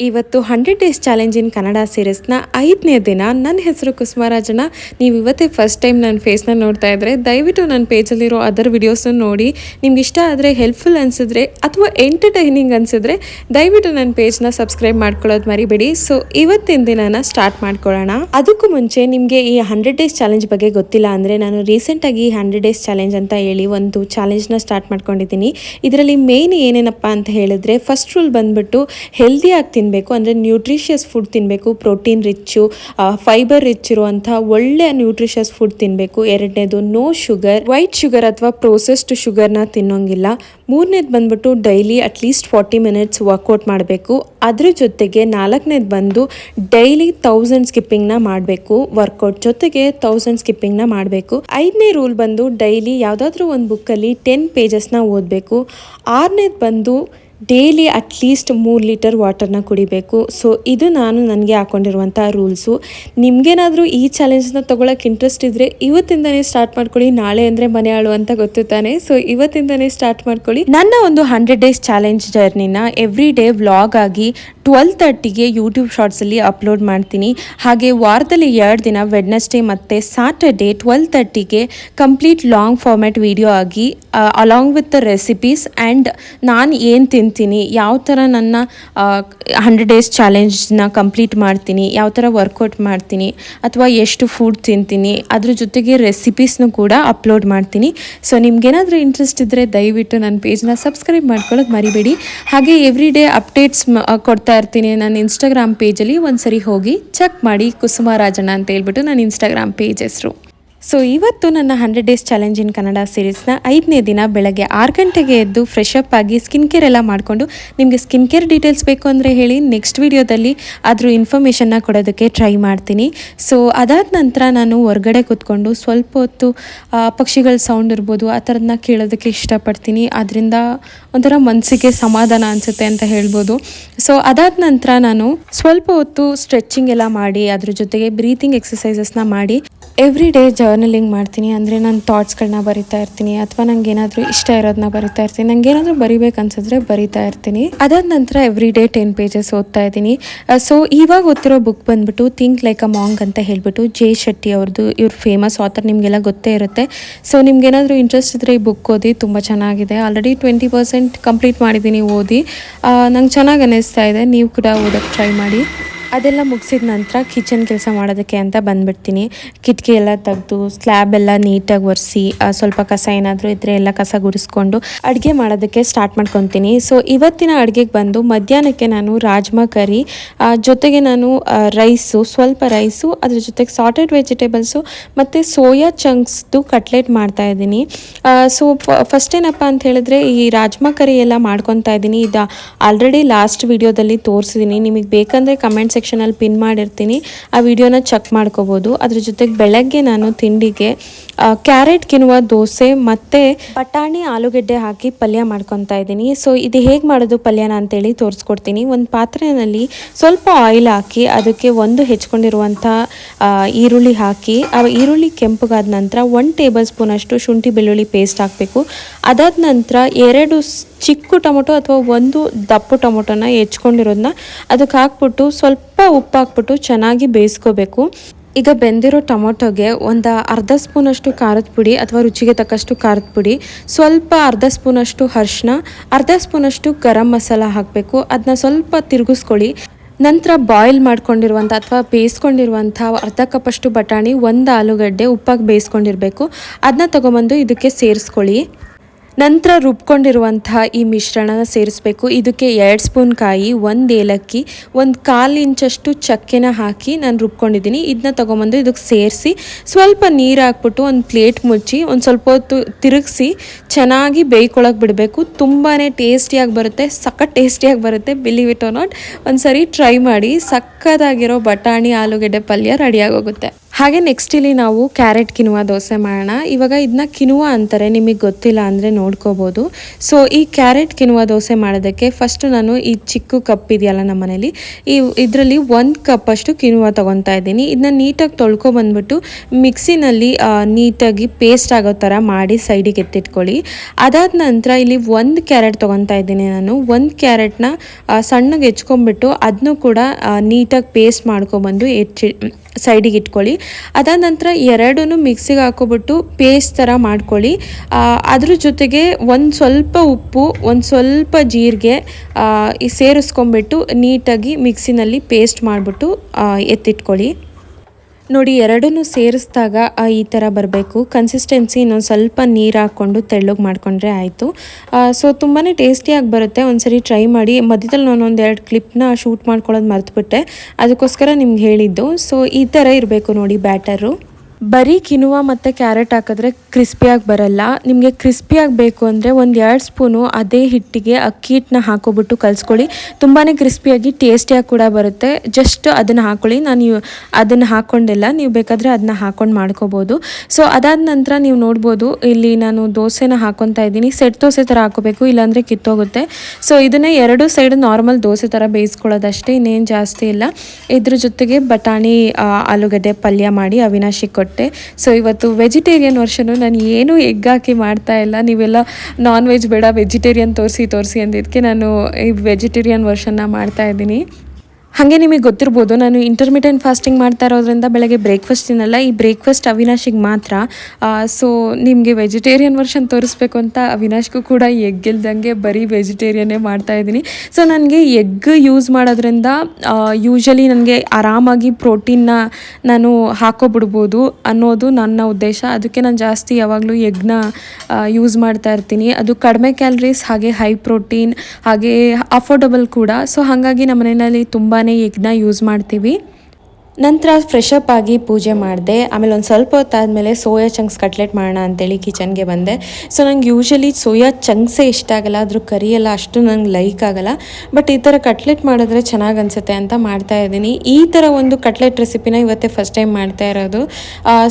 ಇವತ್ತು hundred days challenge in Kannada ಸೀರೀಸ್ನ ಐದನೇ ದಿನ. ನನ್ನ ಹೆಸರು ಕುಸುಮರಾಜನ ನೀವು ಇವತ್ತೇ ಫಸ್ಟ್ ಟೈಮ್ ನನ್ನ ಫೇಸ್ನ ನೋಡ್ತಾ ಇದ್ದರೆ ದಯವಿಟ್ಟು ನನ್ನ ಪೇಜಲ್ಲಿರೋ ಅದರ್ ವಿಡಿಯೋಸ್ನ ನೋಡಿ. ನಿಮ್ಗೆ ಇಷ್ಟ ಆದರೆ ಹೆಲ್ಪ್ಫುಲ್ ಅನಿಸಿದ್ರೆ, ಅಥವಾ ಎಂಟರ್ಟೈನಿಂಗ್ ಅನಿಸಿದ್ರೆ, ದಯವಿಟ್ಟು ನನ್ನ ಪೇಜ್ನ ಸಬ್ಸ್ಕ್ರೈಬ್ ಮಾಡ್ಕೊಳ್ಳೋದು ಮರಿಬೇಡಿ. ಸೊ ಇವತ್ತಿನ ದಿನನ ಸ್ಟಾರ್ಟ್ ಮಾಡ್ಕೊಳ್ಳೋಣ. ಅದಕ್ಕೂ ಮುಂಚೆ ನಿಮಗೆ ಈ ಹಂಡ್ರೆಡ್ ಡೇಸ್ ಚಾಲೆಂಜ್ ಬಗ್ಗೆ ಗೊತ್ತಿಲ್ಲ ಅಂದರೆ, ನಾನು ರೀಸೆಂಟಾಗಿ ಈ ಹಂಡ್ರೆಡ್ ಡೇಸ್ ಚಾಲೆಂಜ್ ಅಂತ ಹೇಳಿ ಒಂದು ಚಾಲೆಂಜ್ನ ಸ್ಟಾರ್ಟ್ ಮಾಡ್ಕೊಂಡಿದ್ದೀನಿ. ಇದರಲ್ಲಿ ಮೇನ್ ಏನೇನಪ್ಪ ಅಂತ ಹೇಳಿದ್ರೆ ಫಸ್ಟ್ ರೂಲ್ ಬಂದ್ಬಿಟ್ಟು ಹೆಲ್ದಿಯಾಗಿ ತಿನ್ನಬೇಕು ಅಂದರೆ ನ್ಯೂಟ್ರಿಷಿಯಸ್ ಫುಡ್ ತಿನ್ನಬೇಕು ಪ್ರೋಟೀನ್ ರಿಚ್ಚು ಫೈಬರ್ ರಿಚ್ ಇರುವಂಥ ಒಳ್ಳೆಯ ನ್ಯೂಟ್ರಿಷಿಯಸ್ ಫುಡ್ ತಿನ್ನಬೇಕು ಎರಡನೇದು ನೋ ಶುಗರ್ ವೈಟ್ ಶುಗರ್ ಅಥವಾ ಪ್ರೋಸೆಸ್ಡ್ ಶುಗರ್ನ ತಿನ್ನೋಂಗಿಲ್ಲ. ಮೂರನೇದು ಬಂದ್ಬಿಟ್ಟು daily at least forty minutes workout ಮಾಡಬೇಕು. ಅದ್ರ ಜೊತೆಗೆ ನಾಲ್ಕನೇದು ಬಂದು ಡೈಲಿ ತೌಸಂಡ್ ಸ್ಕಿಪ್ಪಿಂಗ್ನ ಮಾಡಬೇಕು. ವರ್ಕೌಟ್ ಜೊತೆಗೆ ತೌಸಂಡ್ ಸ್ಕಿಪ್ಪಿಂಗ್ನ ಮಾಡಬೇಕು. ಐದನೇ ರೂಲ್ ಬಂದು ಡೈಲಿ ಯಾವುದಾದ್ರೂ ಒಂದು ಬುಕ್ಕಲ್ಲಿ ಟೆನ್ ಪೇಜಸ್ನ ಓದಬೇಕು. ಆರನೇದು ಬಂದು ಡೈಲಿ ಅಟ್ಲೀಸ್ಟ್ ಮೂರು ಲೀಟರ್ ವಾಟರ್ನ ಕುಡಿಬೇಕು. ಸೊ ಇದು ನಾನು ನನಗೆ ಹಾಕೊಂಡಿರುವಂಥ ರೂಲ್ಸು ನಿಮಗೇನಾದರೂ ಈ ಚಾಲೆಂಜ್ನ ತೊಗೊಳಕ್ಕೆ ಇಂಟ್ರೆಸ್ಟ್ ಇದ್ದರೆ ಇವತ್ತಿಂದನೇ ಸ್ಟಾರ್ಟ್ ಮಾಡ್ಕೊಳ್ಳಿ. ನಾಳೆ ಅಂದರೆ ಮನೆ ಆಳು ಅಂತ ಗೊತ್ತು ತಾನೆ? ಸೊ ಇವತ್ತಿಂದನೇ ಸ್ಟಾರ್ಟ್ ಮಾಡ್ಕೊಳ್ಳಿ. ನನ್ನ ಒಂದು ಹಂಡ್ರೆಡ್ ಡೇಸ್ ಚಾಲೆಂಜ್ ಜರ್ನಿನ ಎವ್ರಿ ಡೇ ವ್ಲಾಗ್ ಆಗಿ ಟ್ವೆಲ್ ತರ್ಟಿಗೆ ಯೂಟ್ಯೂಬ್ ಶಾರ್ಟ್ಸಲ್ಲಿ ಅಪ್ಲೋಡ್ ಮಾಡ್ತೀನಿ. ಹಾಗೆ ವಾರದಲ್ಲಿ ಎರಡು ದಿನ ವೆಡ್ನೆಸ್ಡೇ ಮತ್ತು ಸ್ಯಾಟರ್ಡೇ ಟ್ವೆಲ್ ತರ್ಟಿಗೆ ಕಂಪ್ಲೀಟ್ ಲಾಂಗ್ ಫಾರ್ಮ್ಯಾಟ್ ವಿಡಿಯೋ ಆಗಿ along with the recipes and ನಾನು ಏನು ಯಾವ ಥರ ನನ್ನ ಹಂಡ್ರೆಡ್ ಡೇಸ್ ಚಾಲೆಂಜ್ನ ಕಂಪ್ಲೀಟ್ ಮಾಡ್ತೀನಿ, ಯಾವ ಥರ ವರ್ಕೌಟ್ ಮಾಡ್ತೀನಿ, ಅಥವಾ ಎಷ್ಟು ಫುಡ್ ತಿಂತೀನಿ, ಅದ್ರ ಜೊತೆಗೆ ರೆಸಿಪೀಸ್ನು ಕೂಡ ಅಪ್ಲೋಡ್ ಮಾಡ್ತೀನಿ. ಸೊ ನಿಮ್ಗೇನಾದರೂ ಇಂಟ್ರೆಸ್ಟ್ ಇದ್ದರೆ ದಯವಿಟ್ಟು ನನ್ನ ಪೇಜ್ನ ಸಬ್ಸ್ಕ್ರೈಬ್ ಮಾಡ್ಕೊಳ್ಳೋದು ಮರಿಬೇಡಿ. ಹಾಗೆ ಎವ್ರಿ ಡೇ ಅಪ್ಡೇಟ್ಸ್ ಕೊಡ್ತಾ ಇರ್ತೀನಿ ನನ್ನ ಇನ್ಸ್ಟಾಗ್ರಾಮ್ ಪೇಜಲ್ಲಿ ಒಂದು ಸರಿ ಹೋಗಿ ಚೆಕ್ ಮಾಡಿ ಕುಸುಮರಾಜನ ಅಂತ ಹೇಳ್ಬಿಟ್ಟು ನನ್ನ ಇನ್ಸ್ಟಾಗ್ರಾಮ್ ಪೇಜ್ ಹೆಸರು. ಸೊ ಇವತ್ತು ನನ್ನ hundred days challenge in Kannada ಸೀರೀಸ್ನ ಐದನೇ ದಿನ ಬೆಳಗ್ಗೆ ಆರು ಗಂಟೆಗೆ ಎದ್ದು ಫ್ರೆಶ್ ಅಪ್ ಆಗಿ ಸ್ಕಿನ್ ಕೇರ್ ಎಲ್ಲ ಮಾಡಿಕೊಂಡು ನಿಮಗೆ ಸ್ಕಿನ್ ಕೇರ್ ಡೀಟೇಲ್ಸ್ ಬೇಕು ಅಂದರೆ ಹೇಳಿ ನೆಕ್ಸ್ಟ್ ವಿಡಿಯೋದಲ್ಲಿ ಅದ್ರ ಇನ್ಫಾರ್ಮೇಷನ್ನ ಕೊಡೋದಕ್ಕೆ ಟ್ರೈ ಮಾಡ್ತೀನಿ. ಸೊ ಅದಾದ ನಂತರ ನಾನು ಹೊರಗಡೆ ಕೂತ್ಕೊಂಡು ಸ್ವಲ್ಪ ಹೊತ್ತು ಪಕ್ಷಿಗಳ ಸೌಂಡ್ ಇರ್ಬೋದು ಆ ಥರದನ್ನ ಕೇಳೋದಕ್ಕೆ ಇಷ್ಟಪಡ್ತೀನಿ. ಅದರಿಂದ ಒಂಥರ ಮನಸ್ಸಿಗೆ ಸಮಾಧಾನ ಅನಿಸುತ್ತೆ ಅಂತ ಹೇಳ್ಬೋದು. ಸೊ ಅದಾದ ನಂತರ ನಾನು ಸ್ವಲ್ಪ ಹೊತ್ತು ಸ್ಟ್ರೆಚಿಂಗ್ ಎಲ್ಲ ಮಾಡಿ, ಅದ್ರ ಜೊತೆಗೆ ಬ್ರೀತಿಂಗ್ ಎಕ್ಸಸೈಸಸ್ನ ಮಾಡಿ ಎವ್ರಿ ಡೇ ಜರ್ನಲಿಂಗ್ ಮಾಡ್ತೀನಿ. ಅಂದರೆ ನನ್ನ ಥಾಟ್ಸ್ಗಳನ್ನ ಬರಿತಾ ಇರ್ತೀನಿ. ಅಥವಾ ನಂಗೆ ಏನಾದರೂ ಇಷ್ಟ ಇರೋದನ್ನ ಬರಿತಾ ಇರ್ತೀನಿ. ನಂಗೆ ಏನಾದರೂ ಬರಿಬೇಕು ಅನ್ಸಿದ್ರೆ ಬರಿತಾ ಇರ್ತೀನಿ. ಅದಾದ ನಂತರ ಎವ್ರಿ ಡೇ ಟೆನ್ ಪೇಜಸ್ ಓದ್ತಾ ಇದ್ದೀನಿ. ಸೊ ಇವಾಗ ಓದ್ತಿರೋ ಬುಕ್ ಬಂದ್ಬಿಟ್ಟು ಥಿಂಕ್ ಲೈಕ್ ಅ ಮಾಂಗ್ ಅಂತ ಹೇಳ್ಬಿಟ್ಟು ಜೆ ಶೆಟ್ಟಿ ಅವ್ರದ್ದು ಇವ್ರ ಫೇಮಸ್ ಆಥರ್ ನಿಮಗೆಲ್ಲ ಗೊತ್ತೇ ಇರುತ್ತೆ. ಸೊ ನಿಮ್ಗೇನಾದರೂ ಇಂಟ್ರೆಸ್ಟ್ ಇದ್ದರೆ ಈ ಬುಕ್ ಓದಿ, ತುಂಬ ಚೆನ್ನಾಗಿದೆ. ಆಲ್ರೆಡಿ ಟ್ವೆಂಟಿ ಪರ್ಸೆಂಟ್ ಕಂಪ್ಲೀಟ್ ಮಾಡಿದ್ದೀನಿ ಓದಿ. ನಂಗೆ ಚೆನ್ನಾಗಿ ಅನ್ನಿಸ್ತಾ ಇದೆ. ನೀವು ಕೂಡ ಓದಕ್ಕೆ ಟ್ರೈ ಮಾಡಿ. ಅದೆಲ್ಲ ಮುಗಿಸಿದ ನಂತರ ಕಿಚನ್ ಕೆಲಸ ಮಾಡೋದಕ್ಕೆ ಅಂತ ಬಂದ್ಬಿಡ್ತೀನಿ. ಕಿಟಕಿ ಎಲ್ಲ ತೆಗೆದು ಸ್ಲ್ಯಾಬ್ ಎಲ್ಲ ನೀಟಾಗಿ ಒರೆಸಿ ಸ್ವಲ್ಪ ಕಸ ಏನಾದರೂ ಇದ್ದರೆ ಎಲ್ಲ ಕಸ ಗುಡಿಸ್ಕೊಂಡು ಅಡುಗೆ ಮಾಡೋದಕ್ಕೆ ಸ್ಟಾರ್ಟ್ ಮಾಡ್ಕೊತೀನಿ. ಸೊ ಇವತ್ತಿನ ಅಡುಗೆಗೆ ಬಂದು ಮಧ್ಯಾಹ್ನಕ್ಕೆ ನಾನು ರಾಜ್ಮಾ ಕರಿ ಜೊತೆಗೆ ನಾನು ರೈಸು ಸ್ವಲ್ಪ ರೈಸು ಅದ್ರ ಜೊತೆಗೆ ಸಾಲ್ಟೆಡ್ ವೆಜಿಟೇಬಲ್ಸು ಮತ್ತು ಸೋಯಾ ಚಂಕ್ಸ್ದು ಕಟ್ಲೆಟ್ ಮಾಡ್ತಾ ಇದ್ದೀನಿ. ಸೊ ಫಸ್ಟ್ ಏನಪ್ಪ ಅಂತ ಹೇಳಿದ್ರೆ ಈ ರಾಜ್ಮಾ ಕರಿ ಎಲ್ಲ ಮಾಡ್ಕೊತಾ ಇದ್ದೀನಿ. ಇದು ಆಲ್ರೆಡಿ ಲಾಸ್ಟ್ ವಿಡಿಯೋದಲ್ಲಿ ತೋರಿಸಿದ್ದೀನಿ. ನಿಮಗೆ ಬೇಕಂದರೆ ಕಮೆಂಟ್ ಸೆಕ್ಷನಲ್ಲಿ ಪಿನ್ ಮಾಡಿರ್ತೀನಿ. ಆ ವಿಡಿಯೋನ ಚೆಕ್ ಮಾಡ್ಕೋಬೋದು. ಅದ್ರ ಜೊತೆಗೆ ಬೆಳಗ್ಗೆ ನಾನು ತಿಂಡಿಗೆ ಕ್ಯಾರೆಟ್ ಕಿನ್ನುವ ದೋಸೆ ಮತ್ತು ಬಟಾಣಿ ಆಲೂಗೆಡ್ಡೆ ಹಾಕಿ ಪಲ್ಯ ಮಾಡ್ಕೊತಾ ಇದ್ದೀನಿ. ಸೊ ಇದು ಹೇಗೆ ಮಾಡೋದು ಪಲ್ಯನ ಅಂತೇಳಿ ತೋರಿಸ್ಕೊಡ್ತೀನಿ. ಒಂದು ಪಾತ್ರೆಯಲ್ಲಿ ಸ್ವಲ್ಪ ಆಯಿಲ್ ಹಾಕಿ ಅದಕ್ಕೆ ಒಂದು ಹೆಚ್ಕೊಂಡಿರುವಂಥ ಈರುಳ್ಳಿ ಹಾಕಿ, ಆ ಈರುಳ್ಳಿ ಕೆಂಪಗಾದ ನಂತರ ಒನ್ ಟೇಬಲ್ ಸ್ಪೂನಷ್ಟು ಶುಂಠಿ ಬೆಳ್ಳುಳ್ಳಿ ಪೇಸ್ಟ್ ಹಾಕಬೇಕು. ಅದಾದ ನಂತರ ಎರಡು ಚಿಕ್ಕ ಟೊಮೊಟೊ ಅಥವಾ ಒಂದು ದಪ್ಪ ಟೊಮೊಟೊನ ಹೆಚ್ಕೊಂಡಿರೋದನ್ನ ಅದಕ್ಕೆ ಹಾಕ್ಬಿಟ್ಟು ಸ್ವಲ್ಪ ಉಪ್ಪು ಹಾಕ್ಬಿಟ್ಟು ಚೆನ್ನಾಗಿ ಬೇಯಿಸ್ಕೋಬೇಕು. ಈಗ ಬೆಂದಿರೋ ಟೊಮೊಟೊಗೆ ಒಂದು ಅರ್ಧ ಸ್ಪೂನಷ್ಟು ಖಾರದ ಪುಡಿ ಅಥವಾ ರುಚಿಗೆ ತಕ್ಕಷ್ಟು ಖಾರದ ಪುಡಿ, ಸ್ವಲ್ಪ ಅರ್ಧ ಸ್ಪೂನಷ್ಟು ಅರ್ಶಿನ ಅರ್ಧ ಸ್ಪೂನಷ್ಟು ಗರಂ ಮಸಾಲ ಹಾಕಬೇಕು. ಅದನ್ನ ಸ್ವಲ್ಪ ತಿರುಗಿಸ್ಕೊಳ್ಳಿ. ನಂತರ ಬಾಯ್ಲ್ ಮಾಡ್ಕೊಂಡಿರುವಂಥ ಅಥವಾ ಬೇಯಿಸ್ಕೊಂಡಿರುವಂಥ ಅರ್ಧ ಕಪ್ಪಷ್ಟು ಬಟಾಣಿ, ಒಂದು ಆಲೂಗಡ್ಡೆ ಉಪ್ಪಾಗಿ ಬೇಯಿಸ್ಕೊಂಡಿರಬೇಕು. ಅದನ್ನ ತೊಗೊಂಬಂದು ಇದಕ್ಕೆ ಸೇರಿಸ್ಕೊಳ್ಳಿ. ನಂತರ ರುಬ್ಕೊಂಡಿರುವಂತಹ ಈ ಮಿಶ್ರಣನ ಸೇರಿಸ್ಬೇಕು. ಇದಕ್ಕೆ ಎರಡು ಸ್ಪೂನ್ ಕಾಯಿ, ಒಂದು ಏಲಕ್ಕಿ, ಒಂದು ಕಾಲು ಇಂಚಷ್ಟು ಚಕ್ಕೆನ ಹಾಕಿ ನಾನು ರುಬ್ಕೊಂಡಿದ್ದೀನಿ. ಇದನ್ನ ತೊಗೊಂಬಂದು ಇದಕ್ಕೆ ಸೇರಿಸಿ ಸ್ವಲ್ಪ ನೀರು ಹಾಕ್ಬಿಟ್ಟು ಒಂದು ಪ್ಲೇಟ್ ಮುಚ್ಚಿ ಒಂದು ಸ್ವಲ್ಪ ಹೊತ್ತು ತಿರುಗಿಸಿ ಚೆನ್ನಾಗಿ ಬೇಯ್ಕೊಳಕ್ಕೆ ಬಿಡಬೇಕು. ತುಂಬಾ ಟೇಸ್ಟಿಯಾಗಿ ಬರುತ್ತೆ, ಸಖತ್ ಟೇಸ್ಟಿಯಾಗಿ ಬರುತ್ತೆ, ಬಿಲೀವ್ ಇಟ್ ನಾಟ್. ಒಂದು ಸರಿ ಟ್ರೈ ಮಾಡಿ ಸಕ್ಕದಾಗಿರೋ ಬಟಾಣಿ, ಆಲೂಗೆಡ್ಡೆ ಪಲ್ಯ ರೆಡಿಯಾಗೋಗುತ್ತೆ ಹಾಗೆ ನೆಕ್ಸ್ಟ್ ಇಲ್ಲಿ ನಾವು ಕ್ಯಾರೆಟ್ ಕಿನುವ ದೋಸೆ ಮಾಡೋಣ. ಇವಾಗ ಇದನ್ನ ಕಿನುವ ಅಂತಾರೆ, ನಿಮಗೆ ಗೊತ್ತಿಲ್ಲ ಅಂದರೆ ನೋಡ್ಕೋಬೋದು. ಸೊ ಈ ಕ್ಯಾರೆಟ್ ಕಿನುವ ದೋಸೆ ಮಾಡೋದಕ್ಕೆ ಫಸ್ಟು ನಾನು ಈ ಚಿಕ್ಕ ಕಪ್ ಇದೆಯಲ್ಲ ನಮ್ಮ ಮನೇಲಿ, ಈ ಇದರಲ್ಲಿ ಒಂದು ಕಪ್ಪಷ್ಟು ಕಿನುವ ತೊಗೊತಾ ಇದ್ದೀನಿ. ಇದನ್ನ ನೀಟಾಗಿ ತೊಳ್ಕೊಬಂದ್ಬಿಟ್ಟು ಮಿಕ್ಸಿನಲ್ಲಿ ನೀಟಾಗಿ ಪೇಸ್ಟ್ ಆಗೋ ಥರ ಮಾಡಿ ಸೈಡಿಗೆ ಎತ್ತಿಟ್ಕೊಳ್ಳಿ. ಅದಾದ ನಂತರ ಇಲ್ಲಿ ಒಂದು ಕ್ಯಾರೆಟ್ ತೊಗೊತಾ ಇದ್ದೀನಿ ನಾನು. ಒಂದು ಕ್ಯಾರೆಟ್ನ ಸಣ್ಣಗೆ ಹೆಚ್ಕೊಂಡ್ಬಿಟ್ಟು ಅದನ್ನು ಕೂಡ ನೀಟಾಗಿ ಪೇಸ್ಟ್ ಮಾಡ್ಕೊಬಂದು ಹೆಚ್ಚಿ ಸೈಡಿಗೆ ಇಟ್ಕೊಳ್ಳಿ. ಅದಾದ ನಂತರ ಎರಡೂ ಮಿಕ್ಸಿಗೆ ಹಾಕೊಬಿಟ್ಟು ಪೇಸ್ಟ್ ಥರ ಮಾಡ್ಕೊಳ್ಳಿ. ಅದ್ರ ಜೊತೆಗೆ ಒಂದು ಸ್ವಲ್ಪ ಉಪ್ಪು, ಒಂದು ಸ್ವಲ್ಪ ಜೀರಿಗೆ ಸೇರಿಸ್ಕೊಂಬಿಟ್ಟು ನೀಟಾಗಿ ಮಿಕ್ಸಿನಲ್ಲಿ ಪೇಸ್ಟ್ ಮಾಡಿಬಿಟ್ಟು ಎತ್ತಿಟ್ಕೊಳ್ಳಿ. ನೋಡಿ, ಎರಡನ್ನೂ ಸೇರಿಸಿದಾಗ ಈ ಥರ ಬರಬೇಕು. ಕನ್ಸಿಸ್ಟೆನ್ಸಿ ಇನ್ನೊಂದು ಸ್ವಲ್ಪ ನೀರು ಹಾಕ್ಕೊಂಡು ತೆಳ್ಳಗೆ ಮಾಡಿಕೊಂಡ್ರೆ ಆಯಿತು. ಸೊ ತುಂಬಾ ಟೇಸ್ಟಿಯಾಗಿ ಬರುತ್ತೆ. ಒಂದ್ಸರಿ ಟ್ರೈ ಮಾಡಿ. ಮಧ್ಯದಲ್ಲಿ ನಾನು ಒಂದು ಎರಡು ಕ್ಲಿಪ್ನ ಶೂಟ್ ಮಾಡ್ಕೊಳ್ಳೋದು ಮರೆತುಬಿಟ್ಟೆ. ಅದಕ್ಕೋಸ್ಕರ ನಿಮ್ಗೆ ಹೇಳಿದ್ದು. ಸೊ ಈ ಥರ ಇರಬೇಕು ನೋಡಿ ಬ್ಯಾಟರು. ಬರೀ ಕಿನುವ ಮತ್ತು ಕ್ಯಾರೆಟ್ ಹಾಕಿದ್ರೆ ಕ್ರಿಸ್ಪಿಯಾಗಿ ಬರಲ್ಲ. ನಿಮಗೆ ಕ್ರಿಸ್ಪಿಯಾಗಿ ಬೇಕು ಅಂದರೆ ಒಂದು ಎರಡು ಸ್ಪೂನು ಅದೇ ಹಿಟ್ಟಿಗೆ ಅಕ್ಕಿ ಹಿಟ್ಟನ್ನ ಹಾಕೋಬಿಟ್ಟು ಕಲಿಸ್ಕೊಳ್ಳಿ. ತುಂಬಾ ಕ್ರಿಸ್ಪಿಯಾಗಿ ಟೇಸ್ಟಿಯಾಗಿ ಕೂಡ ಬರುತ್ತೆ. ಜಸ್ಟ್ ಅದನ್ನು ಹಾಕ್ಕೊಳ್ಳಿ ನಾನು ಅದನ್ನು ಹಾಕ್ಕೊಂಡಿಲ್ಲ ನೀವು ಬೇಕಾದರೆ ಅದನ್ನ ಹಾಕ್ಕೊಂಡು ಮಾಡ್ಕೋಬೋದು. ಸೊ ಅದಾದ ನಂತರ ನೀವು ನೋಡ್ಬೋದು. ಇಲ್ಲಿ ನಾನು ದೋಸೆನ ಹಾಕೊತಾ ಇದ್ದೀನಿ. ಸೆಟ್ ದೋಸೆ ಥರ ಹಾಕೋಬೇಕು ಇಲ್ಲಾಂದರೆ ಕಿತ್ತೋಗುತ್ತೆ. ಸೊ ಇದನ್ನು ಎರಡು ಸೈಡ್ ನಾರ್ಮಲ್ ದೋಸೆ ಥರ ಬೇಯಿಸ್ಕೊಳ್ಳೋದಷ್ಟೇ. ಇನ್ನೇನು ಜಾಸ್ತಿ ಇಲ್ಲ. ಇದ್ರ ಜೊತೆಗೆ ಬಟಾಣಿ ಆಲೂಗಡ್ಡೆ ಪಲ್ಯ ಮಾಡಿ ಅವಿನಾಶಿ ಕೊಟ್ಟೆ ಸೊ ಇವತ್ತು ವೆಜಿಟೇರಿಯನ್ ವರ್ಷನು ನಾನು ಏನೂ ಎಗ್ ಹಾಕಿ ಮಾಡ್ತಾ ಇಲ್ಲ. ನೀವೆಲ್ಲ ನಾನ್ ವೆಜ್ ಬೇಡ ವೆಜಿಟೇರಿಯನ್ ತೋರಿಸಿ ತೋರಿಸಿ ಅಂದಿದ್ದಕ್ಕೆ ನಾನು ಈ ವೆಜಿಟೇರಿಯನ್ ವರ್ಷನ್ನ ಮಾಡ್ತಾ ಇದ್ದೀನಿ. ಹಾಗೆ ನಿಮಗೆ ಗೊತ್ತಿರ್ಬೋದು, ನಾನು ಇಂಟರ್ಮಿಟೆಂಟ್ ಫಾಸ್ಟಿಂಗ್ ಮಾಡ್ತಾ ಇರೋದ್ರಿಂದ ಬೆಳಗ್ಗೆ ಬ್ರೇಕ್ಫಾಸ್ಟ್ ತಿನ್ನಲ್ಲ. ಈ ಬ್ರೇಕ್ಫಾಸ್ಟ್ ಅವಿನಾಶಿಗೆ ಮಾತ್ರ. ಸೊ ನಿಮಗೆ ವೆಜಿಟೇರಿಯನ್ ವರ್ಷನ್ ತೋರಿಸ್ಬೇಕು ಅಂತ ಅವಿನಾಶ್ಗೂ ಕೂಡ ಎಗ್ ಇಲ್ದಂಗೆ ಬರೀ ವೆಜಿಟೇರಿಯನ್ನೇ ಮಾಡ್ತಾ ಇದ್ದೀನಿ. ಸೊ ನನಗೆ ಎಗ್ ಯೂಸ್ ಮಾಡೋದ್ರಿಂದ ಯೂಶಲಿ ನನಗೆ ಆರಾಮಾಗಿ ಪ್ರೋಟೀನ್ನ ನಾನು ಹಾಕೋಬಿಡ್ಬೋದು ಅನ್ನೋದು ನನ್ನ ಉದ್ದೇಶ. ಅದಕ್ಕೆ ನಾನು ಜಾಸ್ತಿ ಯಾವಾಗಲೂ ಎಗ್ನ ಯೂಸ್ ಮಾಡ್ತಾ ಇರ್ತೀನಿ. ಅದು ಕಡಿಮೆ ಕ್ಯಾಲರೀಸ್ ಹಾಗೆ ಹೈ ಪ್ರೋಟೀನ್ ಹಾಗೆ ಅಫೋರ್ಡಬಲ್ ಕೂಡ. ಸೊ ಹಾಗಾಗಿ ನಮ್ಮ ಮನೆಯಲ್ಲಿ ತುಂಬಾ ಎಗ್ನ ಯೂಸ್ ಮಾಡ್ತೀವಿ. ನಂತರ ಫ್ರೆಶ್ ಆಗಿ ಪೂಜೆ ಮಾಡಿದೆ. ಆಮೇಲೆ ಒಂದು ಸ್ವಲ್ಪ ಹೊತ್ತಾದಮೇಲೆ ಸೋಯಾ ಚಂಕ್ಸ್ ಕಟ್ಲೆಟ್ ಮಾಡೋಣ ಅಂತೇಳಿ ಕಿಚನ್ಗೆ ಬಂದೆ. ಸೊ ನಂಗೆ ಯೂಶ್ವಲಿ ಸೋಯಾ ಚಂಕ್ಸೇ ಇಷ್ಟ ಆಗಲ್ಲ. ಅದ್ರ ಕರಿ ಎಲ್ಲ ಅಷ್ಟು ನಂಗೆ ಲೈಕ್ ಆಗಲ್ಲ. ಬಟ್ ಈ ಥರ ಕಟ್ಲೆಟ್ ಮಾಡಿದ್ರೆ ಚೆನ್ನಾಗಿ ಅನಿಸುತ್ತೆ ಅಂತ ಮಾಡ್ತಾ ಇದ್ದೀನಿ. ಈ ಥರ ಒಂದು ಕಟ್ಲೆಟ್ ರೆಸಿಪಿನ ಇವತ್ತೇ ಫಸ್ಟ್ ಟೈಮ್ ಮಾಡ್ತಾ ಇರೋದು.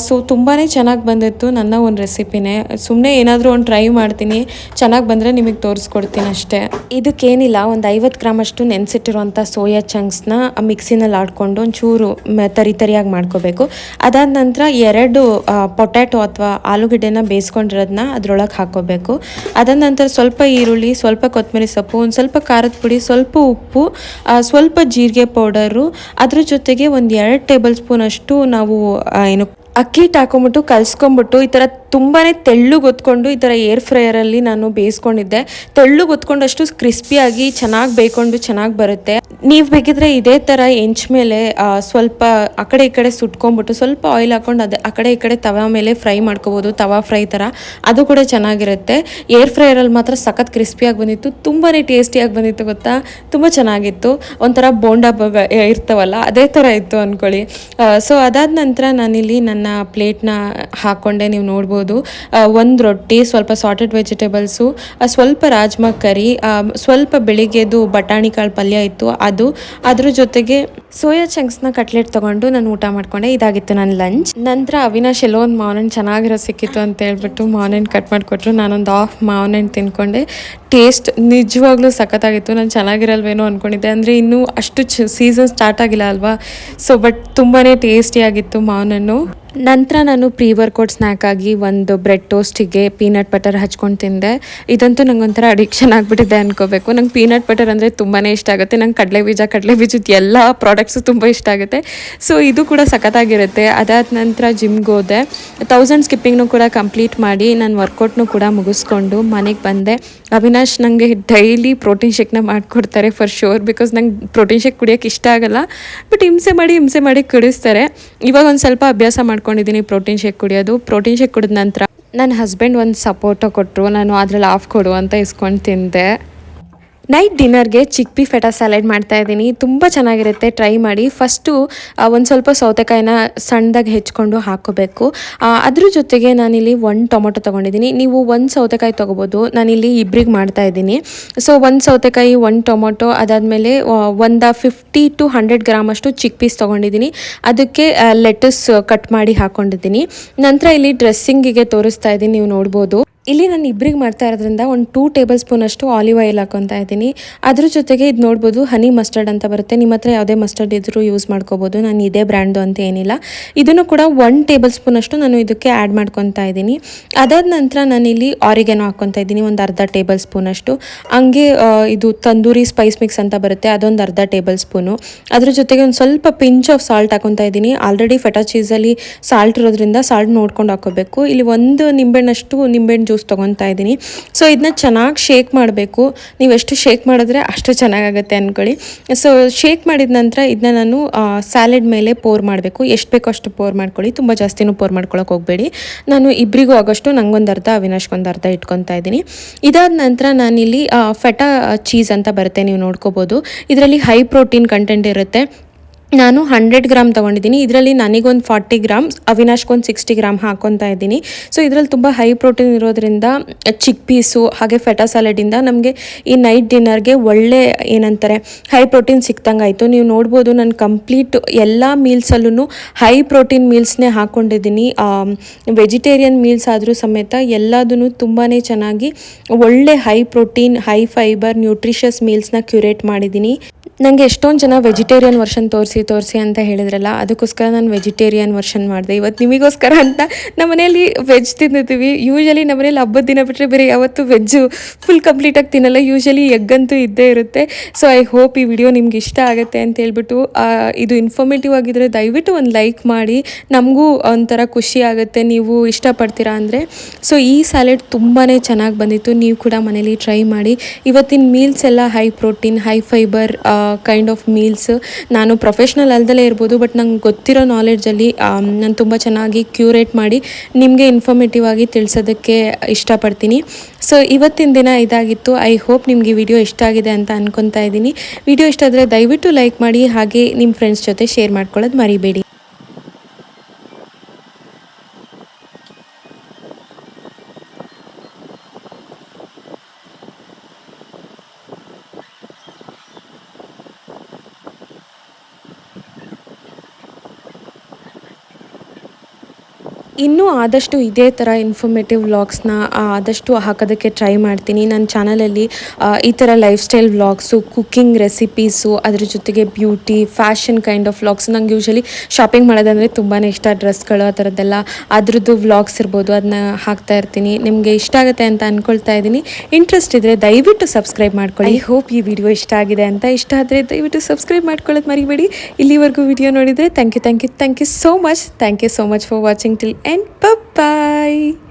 ಸೊ ತುಂಬಾ ಚೆನ್ನಾಗಿ ಬಂದಿತ್ತು ನನ್ನ ಒಂದು ರೆಸಿಪಿನೇ ಸುಮ್ಮನೆ ಏನಾದರೂ ಒಂದು ಟ್ರೈ ಮಾಡ್ತೀನಿ. ಚೆನ್ನಾಗಿ ಬಂದರೆ ನಿಮಗೆ ತೋರಿಸ್ಕೊಡ್ತೀನಿ ಅಷ್ಟೇ. ಇದಕ್ಕೇನಿಲ್ಲ, ಒಂದು ಐವತ್ತು ಗ್ರಾಮ್ ಅಷ್ಟು ನೆನೆಸಿಟ್ಟಿರುವಂಥ ಸೋಯಾ ಚಂಕ್ಸ್ನ ಮಿಕ್ಸಿನಲ್ಲಿ ಆಡ್ಕೊಂಡು ಒಂಚೂರು ತರಿ ತರಿಯಾಗಿ ಮಾಡ್ಕೋಬೇಕು. ಅದಾದ ನಂತರ ಎರಡು ಪೊಟ್ಯಾಟೊ ಅಥವಾ ಆಲೂಗಡ್ಡೆನ ಬೇಯಿಸ್ಕೊಂಡಿರೋದನ್ನ ಅದರೊಳಗೆ ಹಾಕೋಬೇಕು ಅದಾದ ನಂತರ ಸ್ವಲ್ಪ ಈರುಳ್ಳಿ, ಸ್ವಲ್ಪ ಕೊತ್ತಂಬರಿ ಸೊಪ್ಪು, ಒಂದು ಸ್ವಲ್ಪ ಖಾರದ ಪುಡಿ, ಸ್ವಲ್ಪ ಉಪ್ಪು ಸ್ವಲ್ಪ ಜೀರಿಗೆ ಪೌಡರು. ಅದ್ರ ಜೊತೆಗೆ ಒಂದು ಎರಡು ಟೇಬಲ್ ಸ್ಪೂನ್ ಅಷ್ಟು ನಾವು ಏನು ಅಕ್ಕಿ ಹಿಟ್ಟು ಹಾಕೊಂಬಿಟ್ಟು ಕಲಸ್ಕೊಂಬಿಟ್ಟು ಈ ಥರ ತುಂಬಾ ತೆಳ್ಳುಗೆ ಹೊತ್ಕೊಂಡು ಈ ಥರ ಏರ್ ಫ್ರೈಯರಲ್ಲಿ ನಾನು ಬೇಯಿಸ್ಕೊಂಡಿದ್ದೆ. ತೆಳ್ಳುಗೆ ಹೊತ್ಕೊಂಡಷ್ಟು ಕ್ರಿಸ್ಪಿಯಾಗಿ ಚೆನ್ನಾಗಿ ಬೇಯ್ಕೊಂಡು ಚೆನ್ನಾಗಿ ಬರುತ್ತೆ. ನೀವು ಬೇಕಿದ್ರೆ ಇದೇ ಥರ ಹೆಂಚ್ ಮೇಲೆ ಸ್ವಲ್ಪ ಆ ಕಡೆ ಈ ಕಡೆ ಸುಟ್ಕೊಂಡ್ಬಿಟ್ಟು ಸ್ವಲ್ಪ ಆಯಿಲ್ ಹಾಕೊಂಡು ಅದೇ, ಆ ಕಡೆ ಈ ಕಡೆ ತವಾ ಮೇಲೆ ಫ್ರೈ ಮಾಡ್ಕೋಬೋದು, ತವಾ ಫ್ರೈ ಥರ ಅದು ಕೂಡ ಚೆನ್ನಾಗಿರುತ್ತೆ. ಏರ್ ಫ್ರೈಯರಲ್ಲಿ ಮಾತ್ರ ಸಖತ್ ಕ್ರಿಸ್ಪಿಯಾಗಿ ಬಂದಿತ್ತು. ತುಂಬಾ ಟೇಸ್ಟಿಯಾಗಿ ಬಂದಿತ್ತು ಗೊತ್ತಾ? ತುಂಬ ಚೆನ್ನಾಗಿತ್ತು. ಒಂಥರ ಬೋಂಡಾ ಬಗ ಇರ್ತಾವಲ್ಲ, ಅದೇ ಥರ ಇತ್ತು ಅಂದ್ಕೊಳ್ಳಿ ಸೊ ಅದಾದ ನಂತರ ನಾನಿಲ್ಲಿ ನನ್ನ ಪ್ಲೇಟ್ನ ಹಾಕ್ಕೊಂಡೆ ನೀವು ನೋಡ್ಬೋದು. ಒಂದು ರೊಟ್ಟಿ, ಸ್ವಲ್ಪ ಸಾಟೆಡ್ ವೆಜಿಟೇಬಲ್ಸು ಸ್ವಲ್ಪ ರಾಜ್ಮಾ ಕರಿ ಸ್ವಲ್ಪ ಬೆಳಿಗ್ಗೆದು ಬಟಾಣಿ ಕಾಳು ಪಲ್ಯ ಇತ್ತು, ಅದು. ಅದ್ರ ಜೊತೆಗೆ ಸೋಯಾ ಚಂಕ್ಸ್ನ ಕಟ್ಲೆಟ್ ತೊಗೊಂಡು ನಾನು ಊಟ ಮಾಡ್ಕೊಂಡೆ. ಇದಾಗಿತ್ತು ನನ್ನ ಲಂಚ್ ನಂತರ ಅವಿನಾಶ್ ಎಲ್ಲೋ ಒಂದು ಮಾವನಣ್ಣು ಚೆನ್ನಾಗಿರೋ ಸಿಕ್ಕಿತ್ತು ಅಂತ ಹೇಳ್ಬಿಟ್ಟು ಮಾವನಣ್ಣು ಕಟ್ ಮಾಡಿಕೊಟ್ರು. ನಾನೊಂದು ಆಫ್ ಮಾವನಣ್ಣು ತಿನ್ಕೊಂಡೆ. ಟೇಸ್ಟ್ ನಿಜವಾಗ್ಲೂ ಸಖತ್ತಾಗಿತ್ತು. ನಾನು ಚೆನ್ನಾಗಿರಲ್ವೇನೋ ಅಂದ್ಕೊಂಡಿದ್ದೆ ಅಂದರೆ ಇನ್ನೂ ಅಷ್ಟು ಸೀಸನ್ ಸ್ಟಾರ್ಟ್ ಆಗಿಲ್ಲ ಅಲ್ವಾ? ಸೊ ಬಟ್ ತುಂಬಾ ಟೇಸ್ಟಿಯಾಗಿತ್ತು ಮಾವಿನಣ್ಣು. ನಂತರ ನಾನು ಪ್ರೀ ವರ್ಕೌಟ್ ಸ್ನ್ಯಾಕ್ ಆಗಿ ಒಂದು ಬ್ರೆಡ್ ಟೋಸ್ಟಿಗೆ ಪೀನಟ್ ಬಟರ್ ಹಚ್ಕೊಂಡು ತಿಂದೆ. ಇದಂತೂ ನಂಗೆ ಒಂಥರ ಅಡಿಕ್ಷನ್ ಆಗಿಬಿಟ್ಟಿದೆ ಅನ್ಕೋಬೇಕು. ನಂಗೆ ಪೀನಟ್ ಬಟರ್ ಅಂದರೆ ತುಂಬಾ ಇಷ್ಟ ಆಗುತ್ತೆ. ನಂಗೆ ಕಡಲೆ ಬೀಜ, ಕಡಲೆ ಬೀಜದ ಎಲ್ಲ ಪ್ರಾಡಕ್ಟ್ಸು ತುಂಬ ಇಷ್ಟ ಆಗುತ್ತೆ. ಸೊ ಇದು ಕೂಡ ಸಖತ್ತಾಗಿರುತ್ತೆ. ಅದಾದ ನಂತರ ಜಿಮ್ಗೆ ಹೋದೆ. ತೌಸಂಡ್ ಸ್ಕಿಪ್ಪಿಂಗ್ನು ಕೂಡ ಕಂಪ್ಲೀಟ್ ಮಾಡಿ ನಾನು ವರ್ಕೌಟ್ನು ಕೂಡ ಮುಗಿಸ್ಕೊಂಡು ಮನೆಗೆ ಬಂದೆ. ಅವಿನಾಶ್ ನನಗೆ ಡೈಲಿ ಪ್ರೋಟೀನ್ ಶೇಕ್ನ ಮಾಡಿಕೊಡ್ತಾರೆ ಫಾರ್ ಶೋರ್ ಬಿಕಾಸ್ ನಂಗೆ ಪ್ರೋಟೀನ್ ಶೇಕ್ ಕುಡಿಯೋಕ್ಕೆ ಇಷ್ಟ ಆಗಲ್ಲ. ಬಟ್ ಹಿಂಸೆ ಮಾಡಿ ಹಿಂಸೆ ಮಾಡಿ ಕುಡಿಸ್ತಾರೆ. ಇವಾಗ ಒಂದು ಸ್ವಲ್ಪ ಅಭ್ಯಾಸ ಮಾಡ್ಕೊಂಡಿದ್ದೀನಿ ಪ್ರೋಟೀನ್ ಶೇಕ್ ಕುಡಿಯೋದು. ಪ್ರೋಟೀನ್ ಶೇಕ್ ಕುಡಿದ ನಂತರ, ನನ್ನ ಹಸ್ಬೆಂಡ್ ಒಂದು ಸಪೋರ್ಟ ಕೊಟ್ಟರು ನಾನು ಅದ್ರಲ್ಲಿ ಆಫ್ ಕೊಡು ಅಂತ ಇಸ್ಕೊಂಡು ತಿಂದೆ. ನೈಟ್ ಡಿನ್ನರ್ಗೆ ಚಿಕ್ಪಿ ಫೆಟಾ ಸ್ಯಾಲೆಡ್ ಮಾಡ್ತಾ ಇದ್ದೀನಿ. ತುಂಬ ಚೆನ್ನಾಗಿರುತ್ತೆ. ಟ್ರೈ ಮಾಡಿ. ಫಸ್ಟು ಒಂದು ಸ್ವಲ್ಪ ಸೌತೆಕಾಯಿನ ಸಣ್ಣದಾಗಿ ಹೆಚ್ಕೊಂಡು ಹಾಕೋಬೇಕು. ಅದ್ರ ಜೊತೆಗೆ ನಾನಿಲ್ಲಿ ಒಂದು ಟೊಮೊಟೊ ತೊಗೊಂಡಿದ್ದೀನಿ. ನೀವು ಒಂದು ಸೌತೆಕಾಯಿ ತೊಗೋಬೋದು. ನಾನಿಲ್ಲಿ ಇಬ್ರಿಗೆ ಮಾಡ್ತಾ ಇದ್ದೀನಿ. ಸೊ ಒಂದು ಸೌತೆಕಾಯಿ, ಒಂದು ಟೊಮೊಟೊ, ಅದಾದಮೇಲೆ ಒಂದು ಫಿಫ್ಟಿ ಟು ಹಂಡ್ರೆಡ್ ಗ್ರಾಮ್ ಅಷ್ಟು ಚಿಕ್ ಪೀಸ್ ತೊಗೊಂಡಿದ್ದೀನಿ. ಅದಕ್ಕೆ ಲೆಟಸ್ ಕಟ್ ಮಾಡಿ ಹಾಕೊಂಡಿದ್ದೀನಿ. ನಂತರ ಇಲ್ಲಿ ಡ್ರೆಸ್ಸಿಂಗಿಗೆ ತೋರಿಸ್ತಾ ಇದ್ದೀನಿ. ನೀವು ನೋಡ್ಬೋದು. ಇಲ್ಲಿ ನಾನು ಇಬ್ಬರಿಗೆ ಮಾಡ್ತಾ ಇರೋದ್ರಿಂದ ಒಂದು ಟೂ ಟೇಬಲ್ ಸ್ಪೂನ್ ಅಷ್ಟು ಆಲಿವ್ ಆಯಿಲ್ ಹಾಕೊತಾ ಇದ್ದೀನಿ. ಅದ್ರ ಜೊತೆಗೆ ಇದು ನೋಡ್ಬೋದು ಹನಿ ಮಸ್ಟರ್ಡ್ ಅಂತ ಬರುತ್ತೆ. ನಿಮ್ಮ ಹತ್ರ ಯಾವುದೇ ಮಸ್ಟರ್ಡ್ ಇದ್ದರೂ ಯೂಸ್ ಮಾಡ್ಕೋಬೋದು. ನಾನು ಇದೇ ಬ್ರ್ಯಾಂಡು ಅಂತ ಏನಿಲ್ಲ. ಇದನ್ನು ಕೂಡ ಒನ್ ಟೇಬಲ್ ಸ್ಪೂನ್ ಅಷ್ಟು ನಾನು ಇದಕ್ಕೆ ಆ್ಯಡ್ ಮಾಡ್ಕೊತಾ ಇದ್ದೀನಿ. ಅದಾದ ನಂತರ ನಾನಿಲ್ಲಿ ಆರಿಗೆನೋ ಹಾಕ್ಕೊತಾ ಇದ್ದೀನಿ, ಒಂದು ಅರ್ಧ ಟೇಬಲ್ ಸ್ಪೂನ್ ಅಷ್ಟು. ಹಂಗೆ ಇದು ತಂದೂರಿ ಸ್ಪೈಸ್ ಮಿಕ್ಸ್ ಅಂತ ಬರುತ್ತೆ, ಅದೊಂದು ಅರ್ಧ ಟೇಬಲ್ ಸ್ಪೂನು ಅದ್ರ ಜೊತೆಗೆ ಒಂದು ಸ್ವಲ್ಪ ಪಿಂಚ್ ಆಫ್ ಸಾಲ್ಟ್ ಹಾಕೊತಾ ಇದ್ದೀನಿ. ಆಲ್ರೆಡಿ ಫೆಟಾ ಚೀಸಲ್ಲಿ ಸಾಲ್ಟ್ ಇರೋದ್ರಿಂದ ಸಾಲ್ಟ್ ನೋಡ್ಕೊಂಡು ಹಾಕೋಬೇಕು. ಇಲ್ಲಿ ಒಂದು ನಿಂಬೆಹಣ್ಣಷ್ಟು ನಿಂಬೆಹಣ್ಣು ಜ್ಯೂಸ್ ತೊಗೊತಾ ಇದ್ದೀನಿ. ಸೊ ಇದನ್ನ ಚೆನ್ನಾಗಿ ಶೇಕ್ ಮಾಡಬೇಕು. ನೀವು ಎಷ್ಟು ಶೇಕ್ ಮಾಡಿದ್ರೆ ಅಷ್ಟು ಚೆನ್ನಾಗಾಗುತ್ತೆ ಅಂದ್ಕೊಳ್ಳಿ ಸೊ ಶೇಕ್ ಮಾಡಿದ ನಂತರ ಇದನ್ನ ನಾನು ಸ್ಯಾಲೆಡ್ ಮೇಲೆ ಪೋರ್ ಮಾಡಬೇಕು. ಎಷ್ಟು ಬೇಕೋ ಅಷ್ಟು ಪೋರ್ ಮಾಡ್ಕೊಳ್ಳಿ. ತುಂಬ ಜಾಸ್ತಿನೂ ಪೋರ್ ಮಾಡ್ಕೊಳಕ್ಕೆ ಹೋಗಬೇಡಿ. ನಾನು ಇಬ್ಬರಿಗೂ ಆಗೋಷ್ಟು ನಂಗೊಂದು ಅರ್ಧ ಅವಿನಾಶ್ಗೊಂದು ಅರ್ಧ ಇಟ್ಕೊತಾ ಇದ್ದೀನಿ. ಇದಾದ ನಂತರ ನಾನಿಲ್ಲಿ ಫೆಟಾ ಚೀಸ್ ಅಂತ ಬರುತ್ತೆ, ನೀವು ನೋಡ್ಕೋಬೋದು. ಇದರಲ್ಲಿ ಹೈ ಪ್ರೋಟೀನ್ ಕಂಟೆಂಟ್ ಇರುತ್ತೆ. ನಾನು ಹಂಡ್ರೆಡ್ ಗ್ರಾಮ್ ತೊಗೊಂಡಿದ್ದೀನಿ. ಇದರಲ್ಲಿ ನನಗೊಂದು ಫಾರ್ಟಿ ಗ್ರಾಮ್, ಅವಿನಾಶ್ಗೊಂದು ಸಿಕ್ಸ್ಟಿ ಗ್ರಾಮ್ ಹಾಕೊತಾ ಇದ್ದೀನಿ. ಸೊ, ಇದರಲ್ಲಿ ತುಂಬ ಹೈ ಪ್ರೋಟೀನ್ ಇರೋದ್ರಿಂದ, ಚಿಕ್ ಪೀಸು, ಹಾಗೆ ಫೆಟಾ ಸ್ಯಾಲೆಡಿಂದ ನಮಗೆ ಈ ನೈಟ್ ಡಿನ್ನರ್ಗೆ ಒಳ್ಳೆ ಏನಂತಾರೆ, ಹೈ ಪ್ರೋಟೀನ್ ಸಿಕ್ತಂಗೆ ಆಯಿತು. ನೀವು ನೋಡ್ಬೋದು ನಾನು ಕಂಪ್ಲೀಟ್ ಎಲ್ಲ ಮೀಲ್ಸಲ್ಲೂ ಹೈ ಪ್ರೋಟೀನ್ ಮೀಲ್ಸ್ನೇ ಹಾಕ್ಕೊಂಡಿದ್ದೀನಿ ವೆಜಿಟೇರಿಯನ್ ಮೀಲ್ಸ್ ಆದರೂ ಸಮೇತ ಎಲ್ಲದೂ ತುಂಬಾ ಚೆನ್ನಾಗಿ ಒಳ್ಳೆ high protein, high fibre nutritious ಮೀಲ್ಸ್ನ curate ಮಾಡಿದ್ದೀನಿ. ನನಗೆ ಎಷ್ಟೊಂದು ಜನ ವೆಜಿಟೇರಿಯನ್ ವರ್ಷನ್ ತೋರಿಸಿ ತೋರಿಸಿ ಅಂತ ಹೇಳಿದ್ರಲ್ಲ, ಅದಕ್ಕೋಸ್ಕರ ನಾನು ವೆಜಿಟೇರಿಯನ್ ವರ್ಷನ್ ಮಾಡಿದೆ. ಇವತ್ತು ನಿಮಗೋಸ್ಕರ ಅಂತ ನಮ್ಮ ಮನೆಯಲ್ಲಿ ವೆಜ್ ತಿಂದಿದ್ದೀವಿ. ಯೂಶಲಿ ನಮ್ಮ ಮನೇಲಿ ಹಬ್ಬದ ದಿನ ಬಿಟ್ಟರೆ ಬೇರೆ ಯಾವತ್ತು ವೆಜ್ಜು ಫುಲ್ ಕಂಪ್ಲೀಟಾಗಿ ತಿನ್ನಲ್ಲ. ಯೂಶಲಿ ಎಗ್ ಅಂತೂ ಇದ್ದೇ ಇರುತ್ತೆ. ಸೊ ಐ ಹೋಪ್ ಈ ವಿಡಿಯೋ ನಿಮ್ಗೆ ಇಷ್ಟ ಆಗುತ್ತೆ ಅಂತ ಹೇಳ್ಬಿಟ್ಟು ಇದು ಇನ್ಫಾರ್ಮೇಟಿವ್ ಆಗಿದ್ದರೆ ದಯವಿಟ್ಟು ಒಂದು ಲೈಕ್ ಮಾಡಿ. ನಮಗೂ ಒಂಥರ ಖುಷಿ ಆಗುತ್ತೆ. ನೀವು ಇಷ್ಟಪಡ್ತೀರಾ ಅಂದರೆ. ಸೊ ಈ ಸ್ಯಾಲೆಡ್ ತುಂಬಾ ಚೆನ್ನಾಗಿ ಬಂದಿತ್ತು. ನೀವು ಕೂಡ ಮನೇಲಿ ಟ್ರೈ ಮಾಡಿ. ಇವತ್ತಿನ ಮೀಲ್ಸ್ ಎಲ್ಲ high protein high fibre kind of meals ನಾನು ಪ್ರೊಫೆಷ್ನಲ್ ಅಲ್ದಲೇ ಇರ್ಬೋದು ಬಟ್ ನಂಗೆ ಗೊತ್ತಿರೋ ನಾಲೆಡ್ಜಲ್ಲಿ ನಾನು ತುಂಬ ಚೆನ್ನಾಗಿ ಕ್ಯೂರೇಟ್ ಮಾಡಿ ನಿಮಗೆ ಇನ್ಫಾರ್ಮೇಟಿವ್ ಆಗಿ ತಿಳಿಸೋದಕ್ಕೆ ಇಷ್ಟಪಡ್ತೀನಿ. ಸೊ ಇವತ್ತಿನ ದಿನ ಇದಾಗಿತ್ತು. ಐ ಹೋಪ್ ನಿಮಗೆ ವಿಡಿಯೋ ಇಷ್ಟ ಆಗಿದೆ ಅಂತ ಅನ್ಕೊತಾ ಇದ್ದೀನಿ. ವಿಡಿಯೋ ಇಷ್ಟ ಆದರೆ ದಯವಿಟ್ಟು ಲೈಕ್ ಮಾಡಿ, ಹಾಗೆ ನಿಮ್ಮ ಫ್ರೆಂಡ್ಸ್ ಜೊತೆ ಶೇರ್ ಮಾಡ್ಕೊಳ್ಳೋದು ಮರಿಬೇಡಿ. ಇನ್ನೂ ಆದಷ್ಟು ಇದೇ ಥರ ಇನ್ಫಾರ್ಮೇಟಿವ್ ವ್ಲಾಗ್ಸ್ನ ಆದಷ್ಟು ಹಾಕೋದಕ್ಕೆ ಟ್ರೈ ಮಾಡ್ತೀನಿ. ನನ್ನ ಚಾನಲಲ್ಲಿ ಈ ಥರ lifestyle vlogs cooking recipes ಅದ್ರ ಜೊತೆಗೆ beauty fashion kind of vlogs ನಂಗೆ ಯೂಶಲಿ ಶಾಪಿಂಗ್ ಮಾಡೋದಂದರೆ ತುಂಬಾ ಇಷ್ಟ. ಡ್ರೆಸ್ಗಳು ಆ ಥರದ್ದೆಲ್ಲ. ಅದ್ರದ್ದು ವ್ಲಾಗ್ಸ್ ಇರ್ಬೋದು ಅದನ್ನ ಹಾಕ್ತಾ ಇರ್ತೀನಿ. ನಿಮಗೆ ಇಷ್ಟ ಆಗುತ್ತೆ ಅಂತ ಅಂದ್ಕೊಳ್ತಾ ಇದ್ದೀನಿ. ಇಂಟ್ರೆಸ್ಟ್ ಇದ್ದರೆ ದಯವಿಟ್ಟು ಸಬ್ಸ್ಕ್ರೈಬ್ ಮಾಡ್ಕೊಳ್ಳಿ. ಐ ಹೋಪ್ ಈ ವಿಡಿಯೋ ಇಷ್ಟ ಆಗಿದೆ ಅಂತ. ಇಷ್ಟ ಆದರೆ ದಯವಿಟ್ಟು ಸಬ್ಸ್ಕ್ರೈಬ್ ಮಾಡ್ಕೊಳ್ಳೋದು ಮರಿಬೇಡಿ. ಇಲ್ಲಿವರೆಗೂ ವಿಡಿಯೋ ನೋಡಿದರೆ thank you thank you thank you so much thank you so much for watching till and bye bye.